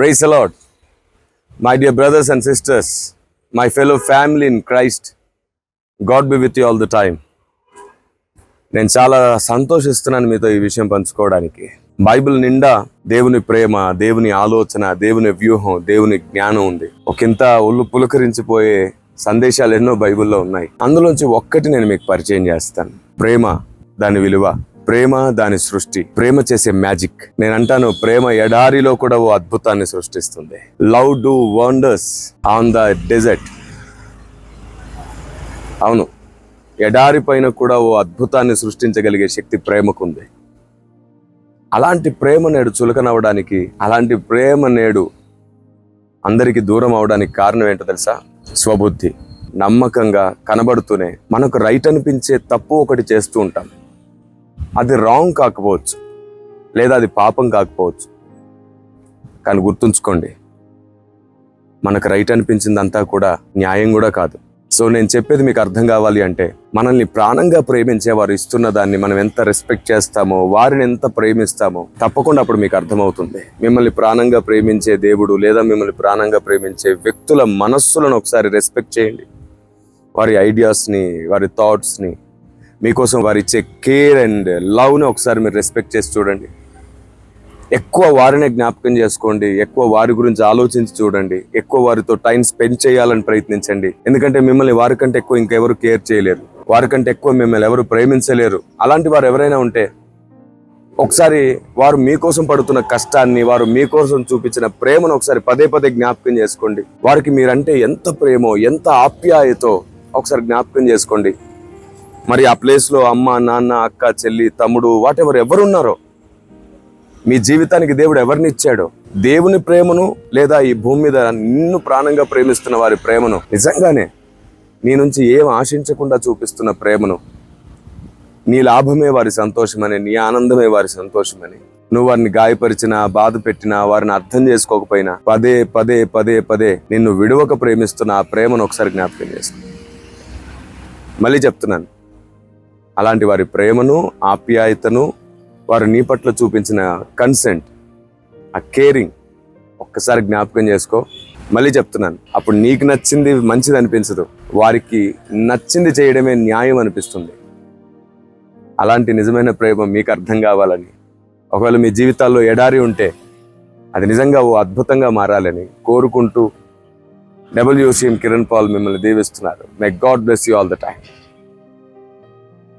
Praise the Lord. My dear brothers and sisters, my fellow family in Christ, God be with you all the time. నేను చాలా సంతోషిస్తున్నాను మీతో ఈ విషయం పంచుకోవడానికి. బైబిల్ నిండా దేవుని ప్రేమ దేవుని ఆలోచన దేవుని వ్యూహం దేవుని జ్ఞానం ఉంది. ఒకంత ఒళ్ళు పులకరించిపోయే సందేశాలు ఎన్నో బైబిల్లో ఉన్నాయి. అందులోంచి ఒక్కటి నేను మీకు పరిచయం చేస్తాను. ప్రేమ దాని విలువ. ప్రేమ దాని సృష్టి. ప్రేమ చేసే మ్యాజిక్. నేను అంటాను ప్రేమ ఎడారిలో కూడా ఓ అద్భుతాన్ని సృష్టిస్తుంది. Love do wonders on the desert. అవును ఎడారి పైన కూడా ఓ అద్భుతాన్ని సృష్టించగలిగే శక్తి ప్రేమకుంది. అలాంటి ప్రేమ నేడు చులకనవడానికి అలాంటి ప్రేమ నేడు అందరికీ దూరం అవడానికి కారణం ఏంటో తెలుసా? స్వబుద్ధి. నమ్మకంగా కనబడుతూనే మనకు రైట్ అనిపించే తప్పు ఒకటి చేస్తూ ఉంటాం. అది రాంగ్ కాకపోవచ్చు. లేదా అది పాపం కాకపోవచ్చు. కానీ గుర్తుంచుకోండి మనకు రైట్ అనిపించిందంతా కూడా న్యాయం కూడా కాదు. సో నేను చెప్పేది మీకు అర్థం కావాలి అంటే మనల్ని ప్రాణంగా ప్రేమించే వారు ఇస్తున్న దాన్ని మనం ఎంత రెస్పెక్ట్ చేస్తామో వారిని ఎంత ప్రేమిస్తామో తప్పకుండా అప్పుడు మీకు అర్థమవుతుంది. మిమ్మల్ని ప్రాణంగా ప్రేమించే దేవుడు లేదా మిమ్మల్ని ప్రాణంగా ప్రేమించే వ్యక్తుల మనస్సులను ఒకసారి రెస్పెక్ట్ చేయండి. వారి ఐడియాస్ని వారి థాట్స్ని మీకోసం వారు ఇచ్చే కేర్ అండ్ లవ్ని ఒకసారి మీరు రెస్పెక్ట్ చేసి చూడండి. ఎక్కువ వారినే జ్ఞాపకం చేసుకోండి. ఎక్కువ వారి గురించి ఆలోచించి చూడండి. ఎక్కువ వారితో టైం స్పెండ్ చేయాలని ప్రయత్నించండి. ఎందుకంటే మిమ్మల్ని వారికంటే ఎక్కువ ఇంకెవరు కేర్ చేయలేరు. వారికంటే ఎక్కువ మిమ్మల్ని ఎవరు ప్రేమించలేరు. అలాంటి వారు ఎవరైనా ఉంటే ఒకసారి వారు మీకోసం పడుతున్న కష్టాన్ని వారు మీకోసం చూపించిన ప్రేమను ఒకసారి పదే పదే జ్ఞాపకం చేసుకోండి. వారికి మీరంటే ఎంత ప్రేమో ఎంత ఆప్యాయతో ఒకసారి జ్ఞాపకం చేసుకోండి. మరి ఆ ప్లేస్లో అమ్మ నాన్న అక్క చెల్లి తమ్ముడు వాటెవరు ఎవరు ఎవరున్నారో మీ జీవితానికి దేవుడు ఎవరిని ఇచ్చాడో దేవుని ప్రేమను లేదా ఈ భూమి మీద నిన్ను ప్రాణంగా ప్రేమిస్తున్న వారి ప్రేమను నిజంగానే నీ నుంచి ఏం ఆశించకుండా చూపిస్తున్న ప్రేమను నీ లాభమే వారి సంతోషమని నీ ఆనందమే వారి సంతోషమని నువ్వు వారిని గాయపరిచినా బాధ పెట్టినా వారిని అర్థం చేసుకోకపోయినా పదే పదే పదే పదే నిన్ను విడవక ప్రేమిస్తున్న ఆ ప్రేమను ఒకసారి జ్ఞాపకం చేసుకో. మళ్ళీ చెప్తున్నాను. అలాంటి వారి ప్రేమను ఆప్యాయతను వారు నీ పట్ల చూపించిన కన్సెంట్ ఆ కేరింగ్ ఒక్కసారి జ్ఞాపకం చేసుకో. మళ్ళీ చెప్తున్నాను అప్పుడు నీకు నచ్చింది మంచిది అనిపించదు. వారికి నచ్చింది చేయడమే న్యాయం అనిపిస్తుంది. అలాంటి నిజమైన ప్రేమ మీకు అర్థం కావాలని ఒకవేళ మీ జీవితాల్లో ఎడారి ఉంటే అది నిజంగా ఓ అద్భుతంగా మారాలని కోరుకుంటూ డబ్ల్యూసీఎం కిరణ్ పాల్ మిమ్మల్ని దీవిస్తున్నారు. May God bless you all the time